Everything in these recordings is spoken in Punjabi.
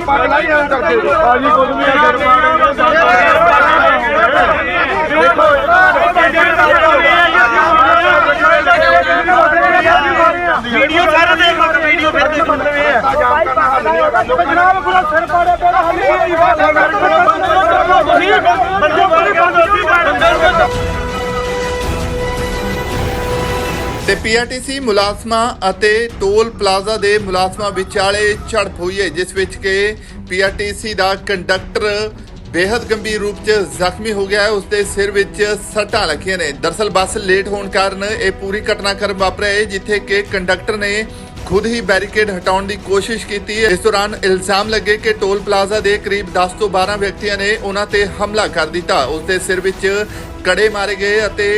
ਪੱਗ ਲਾਈ ਜਾਂ ਕਰਕੇ ਬਾਜੀ ਕੁਝ ਵੀ ਅਗਰ ਵੀਡੀਓ ਸਾਰਾ ਦੇਖ ਲਓ ਵੀਡੀਓ ਫਿਰ ਦੇਖੋ ਪੀਆਰਟੀਸੀ ਮੁਲਾਜ਼ਮਾਂ ਅਤੇ ਟੋਲ ਪਲਾਜ਼ਾ ਦੇ ਮੁਲਾਜ਼ਮਾਂ ਵਿਚਾਲੇ ਝੜਪ ਹੋਈ ਹੈ, ਜਿਸ ਵਿੱਚ ਕਿ ਪੀਆਰਟੀਸੀ ਦਾ ਕੰਡਕਟਰ ਬੇहद ਗੰਭੀਰ ਰੂਪ 'ਚ ਜ਼ਖਮੀ ਹੋ ਗਿਆ ਹੈ। ਉਸ ਦੇ ਸਿਰ ਵਿੱਚ ਸੱਟਾਂ ਲੱਗੀਆਂ ਨੇ। ਦਰਸਲ ਬੱਸ ਲੇਟ ਹੋਣ ਕਾਰਨ ਇਹ ਪੂਰੀ ਘਟਨਾਕ੍ਰਮ ਵਾਪਰਿਆ ਹੈ, ਜਿੱਥੇ ਕਿ ਕੰਡਕਟਰ ਨੇ ਖੁਦ ਹੀ ਬੈਰੀਕੇਡ ਹਟਾਉਣ ਦੀ ਕੋਸ਼ਿਸ਼ ਕੀਤੀ ਹੈ। ਇਸ ਦੌਰਾਨ ਇਲਜ਼ਾਮ ਲੱਗੇ ਕਿ ਟੋਲ ਪਲਾਜ਼ਾ ਦੇ ਕਰੀਬ 10 ਤੋਂ 12 ਵਿਅਕਤੀਆਂ ਨੇ ਉਹਨਾਂ ਤੇ ਹਮਲਾ ਕਰ ਦਿੱਤਾ। ਉਸ ਦੇ ਸਿਰ ਵਿੱਚ ਕੜੇ ਮਾਰੇ ਗਏ ਅਤੇ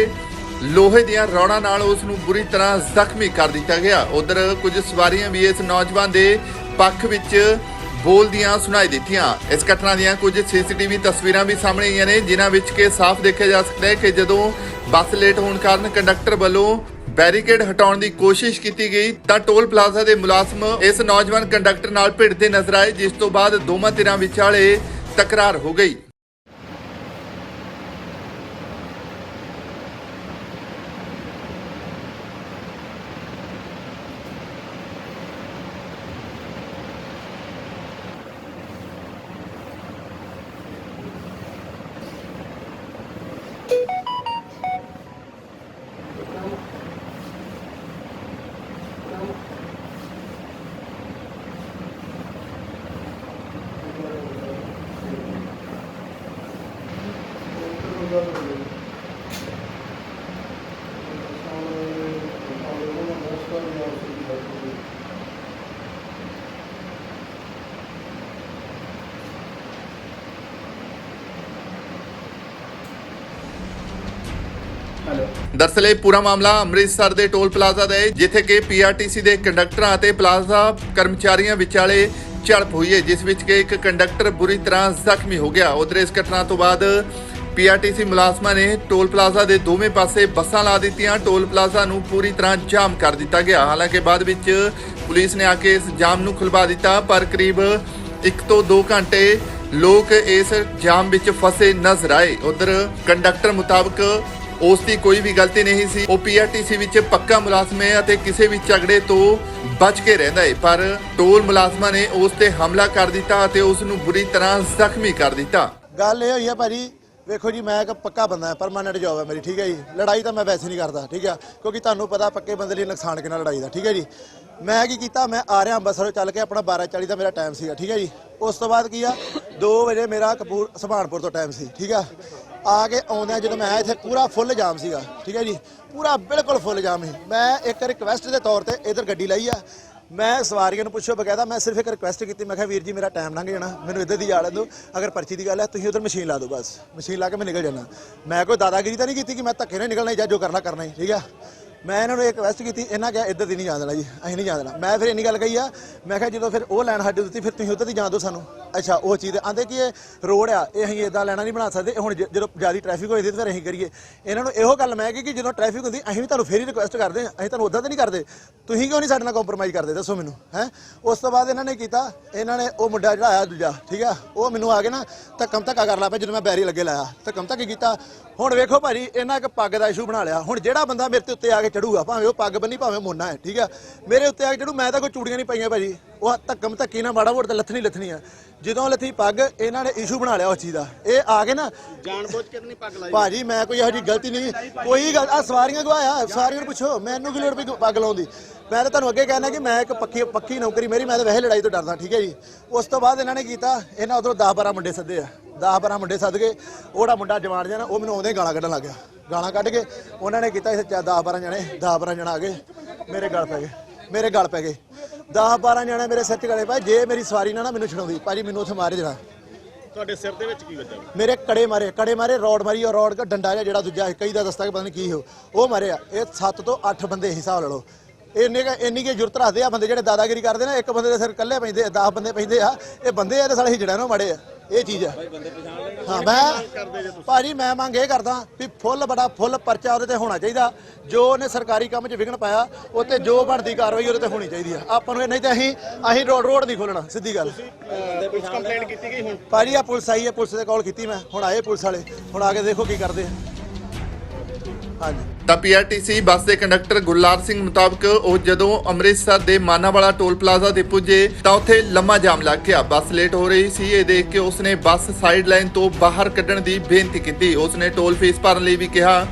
ਲੋਹੇ ਦੀਆਂ ਰੌੜਾਂ ਨਾਲ ਉਸ ਨੂੰ ਬੁਰੀ ਤਰ੍ਹਾਂ ਜ਼ਖਮੀ ਕਰ ਦਿੱਤਾ ਗਿਆ। ਉਧਰ ਕੁਝ ਸਵਾਰੀਆਂ ਵੀ ਇਸ ਨੌਜਵਾਨ ਦੇ ਪੱਖ ਵਿੱਚ ਬੋਲਦੀਆਂ ਸੁਣਾਈ ਦਿੱਤੀਆਂ। ਇਸ ਘਟਨਾ ਦੀਆਂ ਕੁਝ ਸੀਸੀਟੀਵੀ ਤਸਵੀਰਾਂ ਵੀ ਸਾਹਮਣੇ ਆਈਆਂ ਨੇ, ਜਿਨ੍ਹਾਂ ਵਿੱਚ ਕਿ ਸਾਫ਼ ਦੇਖਿਆ ਜਾ ਸਕਦਾ ਹੈ ਕਿ ਜਦੋਂ ਬੱਸ ਲੇਟ ਹੋਣ ਕਾਰਨ ਕੰਡਕਟਰ ਵੱਲੋਂ ਬੈਰੀਕੇਡ ਹਟਾਉਣ ਦੀ ਕੋਸ਼ਿਸ਼ ਕੀਤੀ ਗਈ, ਤਾਂ ਟੋਲ ਪਲਾਜ਼ਾ ਦੇ ਮੁਲਾਜ਼ਮ ਇਸ ਨੌਜਵਾਨ ਕੰਡਕਟਰ ਨਾਲ ਭਿੜਦੇ ਨਜ਼ਰ ਆਏ, ਜਿਸ ਤੋਂ ਬਾਅਦ ਦੋਵਾਂ ਧਿਰਾਂ ਵਿਚਾਲੇ ਤਕਰਾਰ ਹੋ ਗਈ। ਦਰਅਸਲ ਇਹ ਪੂਰਾ ਮਾਮਲਾ ਅੰਮ੍ਰਿਤਸਰ ਦੇ ਟੋਲ ਪਲਾਜ਼ਾ ਦਾ ਹੈ, ਜਿੱਥੇ ਕਿ ਪੀਆਰਟੀਸੀ ਦੇ ਕੰਡਕਟਰਾਂ ਅਤੇ ਪਲਾਜ਼ਾ ਕਰਮਚਾਰੀਆਂ ਵਿਚਾਲੇ ਝੜਪ ਹੋਈ ਹੈ, ਜਿਸ ਵਿੱਚ ਕਿ ਇੱਕ ਕੰਡਕਟਰ ਬੁਰੀ ਤਰ੍ਹਾਂ ਜ਼ਖਮੀ ਹੋ ਗਿਆ। ਉਧਰ ਇਸ ਘਟਨਾ ਤੋਂ ਬਾਅਦ ਪੀਆਰਟੀਸੀ ਮੁਲਾਜ਼ਮਾਂ ਨੇ ਟੋਲ ਪਲਾਜ਼ਾ ਦੇ ਦੋਵੇਂ ਪਾਸੇ ਬੱਸਾਂ ਲਾ ਦਿੱਤੀਆਂ। ਟੋਲ ਪਲਾਜ਼ਾ ਨੂੰ ਪੂਰੀ ਤਰ੍ਹਾਂ ਜਾਮ ਕਰ ਦਿੱਤਾ ਗਿਆ। ਹਾਲਾਂਕਿ ਬਾਅਦ ਵਿੱਚ ਪੁਲਿਸ ਨੇ ਆ ਕੇ ਇਸ ਜਾਮ ਨੂੰ ਖੁਲਵਾ ਦਿੱਤਾ, ਪਰ ਕਰੀਬ 1 ਤੋਂ 2 ਘੰਟੇ ਲੋਕ ਇਸ ਜਾਮ ਵਿੱਚ ਫਸੇ ਨਜ਼ਰ ਆਏ। ਉਧਰ ਕੰਡਕਟਰ ਮੁਤਾਬਕ ਉਸ ਦੀ ਕੋਈ ਵੀ ਗਲਤੀ ਨਹੀਂ ਸੀ। ਉਹ ਪੀਆਰਟੀਸੀ ਵਿੱਚ ਪੱਕਾ ਮੁਲਾਜ਼ਮ ਹੈ ਅਤੇ ਕਿਸੇ ਵੀ ਝਗੜੇ ਤੋਂ ਬਚ ਕੇ ਰਹਿੰਦਾ ਹੈ। ਪਰ ਟੋਲ ਮੁਲਾਜ਼ਮਾਂ ਨੇ ਉਸ ਤੇ ਹਮਲਾ ਕਰ ਦਿੱਤਾ ਅਤੇ ਉਸ ਨੂੰ ਬੁਰੀ ਤਰ੍ਹਾਂ ਜ਼ਖਮੀ ਕਰ ਦਿੱਤਾ। ਗੱਲ ਇਹ ਹੋਈ ਹੈ ਭਾਜੀ ਵੇਖੋ ਜੀ, ਮੈਂ ਇੱਕ ਪੱਕਾ ਬੰਦਾ ਹਾਂ ਪਰਮਾਨੈਂਟ ਜੌਬ ਹੈ ਮੇਰੀ, ਠੀਕ ਹੈ ਜੀ? ਲੜਾਈ ਤਾਂ ਮੈਂ ਵੈਸੇ ਨਹੀਂ ਕਰਦਾ, ਠੀਕ ਹੈ? ਕਿਉਂਕਿ ਤੁਹਾਨੂੰ ਪਤਾ ਪੱਕੇ ਬੰਦੇ ਲਈ ਨੁਕਸਾਨ ਕਿੰਨਾ ਲੜਾਈ ਦਾ, ਠੀਕ ਹੈ ਜੀ? ਮੈਂ ਕੀ ਕੀਤਾ, ਮੈਂ ਆ ਰਿਹਾ ਅੰਬਰਸਰੋਂ ਚੱਲ ਕੇ ਆਪਣਾ 12:40 ਦਾ ਮੇਰਾ ਟਾਈਮ ਸੀਗਾ, ਠੀਕ ਹੈ ਜੀ? ਉਸ ਤੋਂ ਬਾਅਦ ਕੀ ਆ 2 ਵਜੇ ਮੇਰਾ ਕਪੂਰ ਸੁਭਾਨਪੁਰ ਤੋਂ ਟਾਈਮ ਸੀ, ਠੀਕ ਆ ਆ ਕੇ ਆਉਂਦਿਆਂ ਜਦੋਂ ਮੈਂ ਆਇਆ ਇੱਥੇ ਪੂਰਾ ਫੁੱਲ ਜਾਮ ਸੀਗਾ, ਠੀਕ ਹੈ ਜੀ? ਪੂਰਾ ਬਿਲਕੁਲ ਫੁੱਲ ਜਾਮ ਸੀ। ਮੈਂ ਇੱਕ ਰਿਕਵੈਸਟ ਦੇ ਤੌਰ ਤੇ ਇਧਰ ਗੱਡੀ ਲਈ ਆ। ਮੈਂ ਸਵਾਰੀਆਂ ਨੂੰ ਪੁੱਛੋ ਬਕਾਇਦਾ, ਮੈਂ ਸਿਰਫ ਇੱਕ ਰਿਕੁਐਸਟ ਕੀਤੀ, ਮੈਂ ਕਿਹਾ, ਵੀਰ ਜੀ, ਮੇਰਾ ਟਾਈਮ ਲੰਘ ਜਾਣਾ, ਮੈਨੂੰ ਇੱਧਰ ਦੀ ਜਾ ਲੈਣ ਦਿਓ ਅਗਰ ਪਰਚੀ ਦੀ ਗੱਲ ਹੈ, ਤੁਸੀਂ ਉਧਰ ਮਸ਼ੀਨ ਲਾ ਦਿਓ ਬਸ ਮਸ਼ੀਨ ਲਾ ਕੇ ਮੈਂ ਨਿਕਲ ਜਾਣਾ ਮੈਂ ਕੋਈ ਦਾਦਾਗਿਰੀ ਤਾਂ ਨਹੀਂ ਕੀਤੀ ਕਿ ਮੈਂ ਧੱਕੇ ਨਾਲ ਨਿਕਲਣਾ ਜਾਂ ਜੋ ਕਰਨਾ ਕਰਨਾ ਹੀ, ਠੀਕ ਆ? ਮੈਂ ਇਹਨਾਂ ਨੂੰ ਇੱਕ ਰਿਕਵੈਸਟ ਕੀਤੀ, ਇਹਨਾਂ ਕਿਹਾ, ਇੱਧਰ ਦੀ ਨਹੀਂ ਜਾਣ ਦੇਣਾ ਜੀ, ਅਸੀਂ ਨਹੀਂ ਜਾਣ ਦੇਣਾ। ਮੈਂ ਫਿਰ ਇੰਨੀ ਗੱਲ ਕਹੀ ਆ, ਮੈਂ ਕਿਹਾ, ਜਦੋਂ ਫਿਰ ਉਹ ਲੈਣ ਸਾਡੇ ਦਿੱਤੀ ਫਿਰ ਤੁਸੀਂ ਉੱਧਰ ਦੀ ਜਾਣ ਦਿਓ ਸਾਨੂੰ। ਅੱਛਾ, ਉਹ ਚੀਜ਼ ਆਂਦੇ ਕਿ ਇਹ ਰੋਡ ਆ, ਇਹ ਅਸੀਂ ਇਦਾਂ ਲੈਣਾ ਨਹੀਂ ਬਣਾ ਸਕਦੇ। ਹੁਣ ਜ- ਜਦੋਂ ਜ਼ਿਆਦਾ ਟ੍ਰੈਫਿਕ ਹੋਈ ਦੀ ਤਾਂ ਫਿਰ ਅਸੀਂ ਕਰੀਏ। ਇਹਨਾਂ ਨੂੰ ਇਹੋ ਗੱਲ ਮੈਂ ਕਹੀ ਕਿ ਜਦੋਂ ਟ੍ਰੈਫਿਕ ਹੁੰਦੀ, ਅਸੀਂ ਵੀ ਤੁਹਾਨੂੰ ਫੇਰ ਹੀ ਰਿਕੁਐਸਟ ਕਰਦੇ ਹਾਂ। ਅਸੀਂ ਤੁਹਾਨੂੰ ਉਦਾਂ ਤਾਂ ਨਹੀਂ ਕਰਦੇ। ਤੁਸੀਂ ਕਿਉਂ ਨਹੀਂ ਸਾਡੇ ਨਾਲ ਕੰਪਰੋਮਾਈਜ਼ ਕਰਦੇ? ਦੱਸੋ ਮੈਨੂੰ, ਹੈ? ਉਸ ਤੋਂ ਬਾਅਦ ਇਹਨਾਂ ਨੇ ਕੀਤਾ, ਇਹਨਾਂ ਨੇ ਉਹ ਮੁੰਡਾ ਜਿਹੜਾ ਆਇਆ ਦੂਜਾ, ਠੀਕ ਆ? ਉਹ ਮੈਨੂੰ ਆ ਕੇ ਨਾ ਧੱਕਮ ਧੱਕਾ ਕਰ ਲਾ ਪਿਆ ਜਦੋਂ ਮੈਂ ਬੈਰੀ ਲੱਗੇ ਲਾਇਆ। ਧੱਕਮ ਧੱਕੀ ਕੀਤਾ। ਹੁਣ ਵੇਖੋ ਭਾਜੀ, ਇਹਨਾਂ ਇੱਕ ਪੱਗ ਦਾ ਇਸ਼ੂ ਬਣਾ ਲਿਆ। ਹੁਣ ਜਿਹੜਾ ਬੰਦਾ ਮੇਰੇ ਤੇ ਉੱਤੇ ਆ ਕੇ ਚੜੂਗਾ, ਭਾਵੇਂ ਉਹ ਪੱਗ ਬੰਨੀ, ਭਾਵੇਂ ਮੋਨਾ ਹੈ, ਠੀਕ ਆ? ਮੇਰੇ ਉੱਤੇ ਆ ਕੇ ਚੜੂ, ਮੈਂ ਤਾਂ ਕੋਈ ਚੂੜੀਆਂ ਨਹੀਂ ਪਾਈਆਂ ਭਾਜੀ। ਉਹ ਧੱਕਮ ਧੱਕੀ ਨਾ ਮਾੜਾ ਮੋੜ ਤੇ ਲੱਥਣੀ ਲੱਥਣੀ ਆ। ਜਦੋਂ ਲੱਥੀ ਪੱਗ ਇਹਨਾਂ ਨੇ ਇਸ਼ੂ ਬਣਾ ਲਿਆ ਉਸ ਚੀਜ਼ ਦਾ। ਇਹ ਆ ਕੇ ਨਾ ਜਾਣਬੁੱਝ ਕੇ ਨਹੀਂ ਪੱਗ ਲਾਈ। ਭਾਜੀ ਮੈਂ ਕੋਈ ਇਹੋ ਜਿਹੀ ਗਲਤੀ ਨਹੀਂ ਕੋਈ ਗੱਲ ਆ ਸਵਾਰੀਆਂ ਗਵਾਇਆ ਸਵਾਰੀਆਂ ਨੂੰ ਪੁੱਛੋ ਮੈਨੂੰ ਕੀ ਲੋੜ ਪਈ ਪੱਗ ਲਾਉਣ ਦੀ? ਮੈਂ ਤਾਂ ਤੁਹਾਨੂੰ ਅੱਗੇ ਕਹਿਣਾ ਕਿ ਮੈਂ ਇੱਕ ਪੱਕੀ ਪੱਕੀ ਨੌਕਰੀ ਮੇਰੀ ਮੈਂ ਤਾਂ ਵੈਸੇ ਲੜਾਈ ਤੋਂ ਡਰਦਾ ਠੀਕ ਹੈ ਜੀ। ਉਸ ਤੋਂ ਬਾਅਦ ਇਹਨਾਂ ਨੇ ਕੀਤਾ ਇਹਨਾਂ ਉਧਰੋਂ 10 12 ਮੁੰਡੇ ਸੱਦੇ ਆ। 10 12 ਮੁੰਡੇ ਸੱਦ ਕੇ ਉਹੜਾ ਮੁੰਡਾ ਜਵਾਨ ਜਾਣਾ ਉਹ ਮੈਨੂੰ ਆਉਂਦੇ ਗਾਲਾਂ ਕੱਢਣ ਲੱਗ ਗਿਆ। ਗਾਲਾਂ ਕੱਢ ਕੇ ਉਹਨਾਂ ਨੇ ਕੀਤਾ ਇਸ 10 12 ਜਣੇ 10 12 ਜਣਾ ਆ ਗਏ। ਮੇਰੇ ਗਲ ਪੈ ਗਏ। ਮੇਰੇ ਗਲ ਪੈ ਗਏ। 10 12 ਜਣੇ ਮੇਰੇ ਸਿਰ 'ਚ ਗਲੇ ਪਏ ਜੇ ਮੇਰੀ ਸਵਾਰੀ ਨਾ ਨਾ ਮੈਨੂੰ ਛਡਾਉਂਦੀ ਭਾਜੀ ਮੈਨੂੰ ਉੱਥੇ ਮਾਰੇ ਦੇਣਾ। ਤੁਹਾਡੇ ਸਿਰ ਦੇ ਵਿੱਚ ਕੀ ਵੱਜਾ ਮੇਰੇ ਕੜੇ ਮਾਰੇ ਕੜੇ ਮਾਰੇ ਰੋਡ ਮਾਰੀ ਔਰ ਰੋਡ ਦਾ ਡੰਡਾ ਜਿਹਾ ਜਿਹੜਾ ਦੂਜਾ ਕਈ ਦਾ ਦਸਤਾ ਕਿ ਪਤਾ ਨਹੀਂ ਕੀ ਹੋ ਉਹ। ਮਾਰਿਆ ਇਹ 7 ਤੋਂ 8 ਬੰਦੇ ਹਿਸਾਬ ਲਾ ਲਓ। ਇੰਨੇ ਕੁ- ਇੰਨੀ ਕੇ ਜੁਰਤ ਰੱਖਦੇ ਆ ਬੰਦੇ ਜਿਹੜੇ ਦਾਦਾਗਿਰੀ ਕਰਦੇ ਨੇ ਇੱਕ ਬੰਦੇ ਦੇ ਸਿਰ ਇਕੱਲੇ ਪੈਂਦੇ 10 ਬੰਦੇ ਪੈਂਦੇ ਆ ਇਹ ਬੰਦੇ ਆ ਤੇ ਸਾਲੇ ਹਿਜੜਾਂ ਨੂੰ ਮਾੜੇ ਆ। ਇਹ ਚੀਜ਼ ਹੈ। ਹਾਂ, ਮੈਂ ਭਾਜੀ, ਮੈਂ ਮੰਗ ਇਹ ਕਰਦਾ ਵੀ ਫੁੱਲ ਬੜਾ ਫੁੱਲ ਪਰਚਾ ਉਹਦੇ ਤੇ ਹੋਣਾ ਚਾਹੀਦਾ। ਜੋ ਉਹਨੇ ਸਰਕਾਰੀ ਕੰਮ 'ਚ ਵਿਘਨ ਪਾਇਆ, ਉਹ ਤੇ ਜੋ ਬਣਦੀ ਕਾਰਵਾਈ ਉਹਦੇ ਤੇ ਹੋਣੀ ਚਾਹੀਦੀ ਆ। ਆਪਾਂ ਨੂੰ ਇਹ ਨਹੀਂ ਤੇ ਅਸੀਂ ਅਸੀਂ ਰੋਡ ਰੋਡ ਨਹੀਂ ਖੋਲਣਾ, ਸਿੱਧੀ ਗੱਲ। ਕੰਪਲੇਂਟ ਕੀਤੀ ਗਈ ਹੁਣ ਭਾਜੀ ਆ ਪੁਲਿਸ ਆਈ ਹੈ, ਪੁਲਿਸ ਦੇ ਕਾਲ ਕੀਤੀ ਮੈਂ। ਹੁਣ ਆਏ ਪੁਲਿਸ ਵਾਲੇ। ਹੁਣ ਆ ਕੇ ਦੇਖੋ ਕੀ ਕਰਦੇ ਆ। ਤਾਂ ਪੀਆਰਟੀਸੀ ਬੱਸ ਦੇ ਕੰਡਕਟਰ ਗੁਰਲਾਲ ਸਿੰਘ ਮੁਤਾਬਕ ਉਹ ਜਦੋਂ ਅੰਮ੍ਰਿਤਸਰ ਦੇ ਮਾਨਾਵਾਲਾ ਟੋਲ ਪਲਾਜ਼ਾ ਤੇ ਪੁੱਜੇ ਤਾਂ ਉੱਥੇ ਲੰਮਾ ਜਾਮ ਲੱਗ ਗਿਆ। ਬੱਸ ਲੇਟ ਹੋ ਰਹੀ ਸੀ। ਇਹ ਦੇਖ ਕੇ ਉਸਨੇ ਬੱਸ ਸਾਈਡ ਲਾਈਨ ਤੋਂ ਬਾਹਰ ਕੱਢਣ ਦੀ ਬੇਨਤੀ ਕੀਤੀ। ਉਸਨੇ ਟੋਲ ਫੀਸ ਭਰਨ ਲਈ ਵੀ ਕਿਹਾ,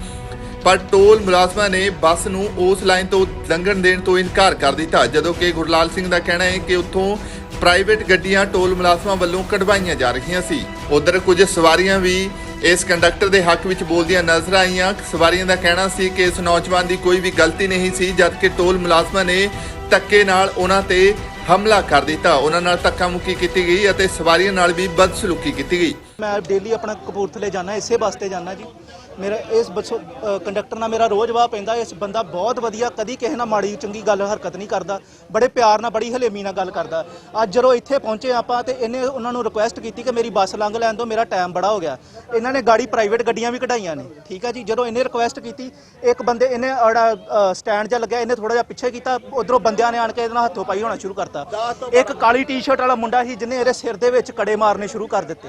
ਪਰ ਟੋਲ ਮੁਲਾਜ਼ਮਾਂ ਨੇ ਬੱਸ ਨੂੰ ਉਸ ਲਾਈਨ ਤੋਂ ਲੰਘਣ ਦੇਣ ਤੋਂ ਇਨਕਾਰ ਕਰ ਦਿੱਤਾ। ਜਦੋਂ ਕਿ ਗੁਰਲਾਲ ਸਿੰਘ ਦਾ ਕਹਿਣਾ ਹੈ ਕਿ ਉੱਥੋਂ ਪ੍ਰਾਈਵੇਟ ਗੱਡੀਆਂ ਟੋਲ ਮੁਲਾਜ਼ਮਾਂ ਵੱਲੋਂ ਕਢਵਾਈਆਂ ਜਾ ਰਹੀਆਂ ਸੀ। ਉਧਰ ਕੁਝ ਸਵਾਰੀਆਂ ਵੀ ਇਸ ਕੰਡਕਟਰ ਦੇ ਹੱਕ ਵਿੱਚ ਬੋਲਦੀਆਂ ਨਜ਼ਰ ਆਈਆਂ। ਸਵਾਰੀਆਂ ਦਾ ਕਹਿਣਾ ਸੀ ਕਿ ਇਸ ਨੌਜਵਾਨ ਦੀ ਕੋਈ ਵੀ ਗਲਤੀ ਨਹੀਂ ਸੀ, ਜਦਕਿ ਟੋਲ ਮੁਲਾਜ਼ਮਾਂ ਨੇ ਧੱਕੇ ਨਾਲ ਉਹਨਾਂ ਤੇ ਹਮਲਾ ਕਰ ਦਿੱਤਾ। ਉਹਨਾਂ ਨਾਲ ਧੱਕਾ ਮੁੱਕੀ ਕੀਤੀ ਗਈ ਅਤੇ ਸਵਾਰੀਆਂ ਨਾਲ ਵੀ ਬਦਸਲੂਕੀ ਕੀਤੀ ਗਈ। ਮੈਂ ਡੇਲੀ ਆਪਣਾ ਕਪੂਰਥਲੇ ਜਾਣਾ ਇਸੇ ਬੱਸ ਜਾਣਾ ਜੀ। ਮੇਰਾ ਇਸ ਬੱਸੋਂ ਕੰਡਕਟਰ ਨਾਲ ਮੇਰਾ ਰੋਜ਼ ਵਾਹ ਪੈਂਦਾ, ਇਸ ਬੰਦਾ ਬਹੁਤ ਵਧੀਆ, ਕਦੀ ਕਿਸੇ ਨਾਲ ਮਾੜੀ ਚੰਗੀ ਗੱਲ ਹਰਕਤ ਨਹੀਂ ਕਰਦਾ, ਬੜੇ ਪਿਆਰ ਨਾਲ, ਬੜੀ ਹਲੇਮੀ ਨਾਲ ਗੱਲ ਕਰਦਾ। ਅੱਜ ਜਦੋਂ ਇੱਥੇ ਪਹੁੰਚੇ ਆਪਾਂ ਤੇ ਇਹਨੇ ਉਹਨਾਂ ਨੂੰ ਰਿਕੁਐਸਟ ਕੀਤੀ ਕਿ ਮੇਰੀ ਬੱਸ ਲੰਘ ਲੈਣ ਦਿਓ, ਮੇਰਾ ਟਾਈਮ ਬੜਾ ਹੋ ਗਿਆ। ਇਹਨਾਂ ਨੇ ਗਾੜੀ ਪ੍ਰਾਈਵੇਟ ਗੱਡੀਆਂ ਵੀ ਕਢਾਈਆਂ ਨੇ, ਠੀਕ ਹੈ ਜੀ? ਜਦੋਂ ਇਹਨੇ ਰਿਕੁਐਸਟ ਕੀਤੀ, ਇੱਕ ਬੰਦੇ ਇਹਨੇ ਸਟੈਂਡ 'ਚ ਲੱਗਿਆ, ਇਹਨੇ ਥੋੜਾ ਜਿਹਾ ਪਿੱਛੇ ਕੀਤਾ, ਉਧਰੋਂ ਬੰਦਿਆਂ ਨੇ ਆਣ ਕੇ ਇਹਦੇ ਨਾਲ ਹੱਥੋਂ ਪਾਈ ਹੋਣਾ ਸ਼ੁਰੂ ਕਰਤਾ। ਇੱਕ ਕਾਲੀ ਟੀ-ਸ਼ਰਟ ਵਾਲਾ ਮੁੰਡਾ ਸੀ, ਜਿਹਨੇ ਇਹਦੇ ਸਿਰ ਦੇ ਵਿੱਚ ਕੜੇ ਮਾਰਨੇ ਸ਼ੁਰੂ ਕਰ ਦਿੱਤੇ।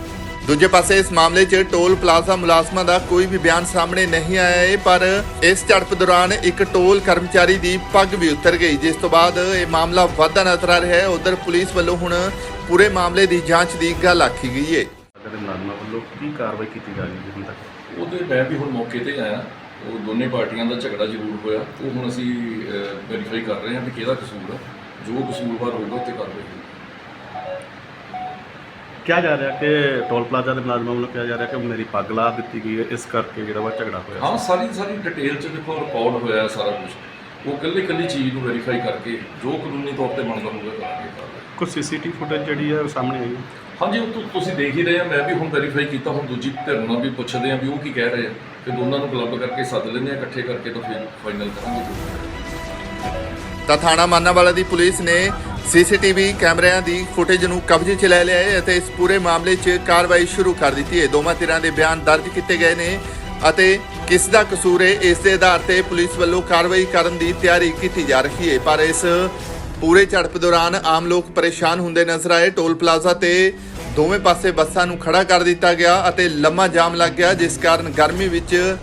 ਦੂਜੇ ਪਾਸੇ ਇਸ ਮਾਮਲੇ 'ਚ ਟੋਲ ਪਲਾਜ਼ਾ ਮੁਲਾਜ਼ਮਾਂ ਦਾ ਕੋਈ ਵੀ ਬਿਆਨ ਸਾਹਮਣੇ ਨਹੀਂ ਆਇਆ ਹੈ ਪਰ ਇਸ ਝੜਪ ਦੌਰਾਨ ਇੱਕ ਟੋਲ ਕਰਮਚਾਰੀ ਦੀ ਪੱਗ ਵੀ ਉਤਰ ਗਈ ਜਿਸ ਤੋਂ ਬਾਅਦ ਇਹ ਮਾਮਲਾ ਵਧਦਾ ਨਜ਼ਰ ਆ ਰਿਹਾ ਹੈ। ਉਧਰ ਪੁਲਿਸ ਵੱਲੋਂ ਹੁਣ ਪੂਰੇ ਮਾਮਲੇ ਦੀ ਜਾਂਚ ਦੀ ਗੱਲ ਆਖੀ ਗਈ ਹੈ ਦੇ ਮੁਲਾਜ਼ਮਾਂ ਵੱਲੋਂ ਕੀ ਕਾਰਵਾਈ ਕੀਤੀ ਜਾ ਰਹੀ ਹੈ ਹੁਣ ਤੱਕ? ਉਹਦੇ ਮੈਂ ਵੀ ਹੁਣ ਮੌਕੇ ਤੇ ਆਇਆ। ਉਹ ਦੋਨੇ ਪਾਰਟੀਆਂ ਦਾ ਝਗੜਾ ਜ਼ਰੂਰ ਹੋਇਆ। ਉਹ ਹੁਣ ਅਸੀਂ ਵੈਰੀਫਾਈ ਕਰ ਰਹੇ ਹਾਂ ਕਿ ਕਿਹਦਾ ਕਸੂਰ ਹੈ ਜੋ ਕਸੂਰਵਾਰ ਹੋਊਗਾ ਉਹ ਤੇ ਕਾਰਵਾਈ ਹੋਊਗੀ। ਕਿਹਾ ਜਾ ਰਿਹਾ ਕਿ ਟੋਲ ਪਲਾਜ਼ਾ ਦੇ ਮੁਲਾਜ਼ਮਾਂ ਵੱਲੋਂ ਕਿਹਾ ਜਾ ਰਿਹਾ ਕਿ ਮੇਰੀ ਪੱਗ ਲਾ ਦਿੱਤੀ ਗਈ ਹੈ ਇਸ ਕਰਕੇ ਜਿਹੜਾ ਵਾ ਝਗੜਾ ਹੋਇਆ। ਹਾਂ ਸਾਰੀ ਸਾਰੀ ਡਿਟੇਲ ਚ ਦੇਖੋ ਰਿਕਾਰਡ ਹੋਇਆ ਸਾਰਾ ਕੁਝ ਉਹ ਇਕੱਲੀ ਇਕੱਲੀ ਚੀਜ਼ ਨੂੰ ਵੈਰੀਫਾਈ ਕਰਕੇ ਜੋ ਕਾਨੂੰਨੀ ਤੌਰ ਤੇ ਬਣਦਾ ਹੋਊਗਾ ਕਰਾਂਗੇ ਕੁਝ ਸੀਸੀਟੀਵੀ ਫੁਟੇਜ ਜਿਹੜੀ ਹੈ ਉਹ ਸਾਹਮਣੇ ਆਈ ਹੈ? ਹਾਂਜੀ ਉਹ ਤੁਸੀਂ ਦੇਖ ਹੀ ਰਹੇ ਆ ਮੈਂ ਵੀ ਹੁਣ ਵੈਰੀਫਾਈ ਕੀਤਾ ਹੁਣ ਦੂਜੀ ਧਿਰ ਨਾਲ ਵੀ ਪੁੱਛਦੇ ਆ ਵੀ ਉਹ ਕੀ ਕਹਿ ਰਹੇ ਆ। ਤੇ ਦੋਨਾਂ ਨੂੰ ਕਲੱਬ ਕਰਕੇ ਸੱਦ ਲੈਂਦੇ ਆ ਇਕੱਠੇ ਕਰਕੇ ਤਾਂ ਫਿਰ ਫਾਈਨਲ ਕਰਾਂਗੇ। ਤਾਂ ਥਾਣਾ ਮਾਨਾਵਾਲਾ ਦੀ ਪੁਲਿਸ ਨੇ ਸੀਸੀਟੀਵੀ ਕੈਮਰਿਆਂ ਦੀ ਫੁਟੇਜ ਨੂੰ ਕਬਜ਼ੇ 'ਚ ਲੈ ਲਿਆ ਹੈ ਅਤੇ ਇਸ ਪੂਰੇ ਮਾਮਲੇ 'ਚ ਕਾਰਵਾਈ ਸ਼ੁਰੂ ਕਰ ਦਿੱਤੀ ਹੈ। ਦੋਵਾਂ ਧਿਰਾਂ ਦੇ ਬਿਆਨ ਦਰਜ ਕੀਤੇ ਗਏ ਨੇ ਅਤੇ ਕਿਸ ਦਾ ਕਸੂਰ ਹੈ, ਇਸ ਦੇ ਆਧਾਰ ਤੇ ਪੁਲਿਸ ਵੱਲੋਂ ਕਾਰਵਾਈ ਕਰਨ ਦੀ ਤਿਆਰੀ ਕੀਤੀ ਜਾ ਰਹੀ ਹੈ। ਪਰ ਇਸ ਪੂਰੇ ਝੜਪ ਦੌਰਾਨ ਆਮ ਲੋਕ ਪਰੇਸ਼ਾਨ ਹੁੰਦੇ ਨਜ਼ਰ ਆਏ। ਟੋਲ ਪਲਾਜ਼ਾ ਤੇ ਦੋਵੇਂ ਪਾਸੇ ਬੱਸਾਂ ਨੂੰ ਖੜਾ ਕਰ ਦਿੱਤਾ ਗਿਆ ਅਤੇ ਲੰਮਾ ਜਾਮ ਲੱਗ ਗਿਆ, ਜਿਸ ਕਾਰਨ ਗਰਮੀ ਵਿੱਚ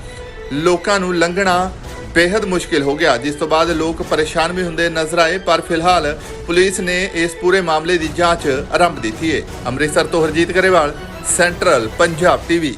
ਲੋਕਾਂ ਨੂੰ ਲੰਘਣਾ ਬੇहद ਮੁਸ਼ਕਿਲ ਹੋ ਗਿਆ, ਜਿਸ ਤੋਂ ਬਾਅਦ ਲੋਕ ਪਰੇਸ਼ਾਨ ਵੀ ਹੁੰਦੇ ਨਜ਼ਰ ਆਏ, ਪਰ ਫਿਲਹਾਲ ਪੁਲਿਸ ਨੇ ਇਸ ਪੂਰੇ ਮਾਮਲੇ ਦੀ ਜਾਂਚ ਆਰੰਭ ਦਿੱਤੀ ਹੈ। ਅੰਮ੍ਰਿਤਸਰ ਤੋਂ ਹਰਜੀਤ ਗਰੇਵਾਲ, ਸੈਂਟਰਲ ਪੰਜਾਬ ਟੀਵੀ।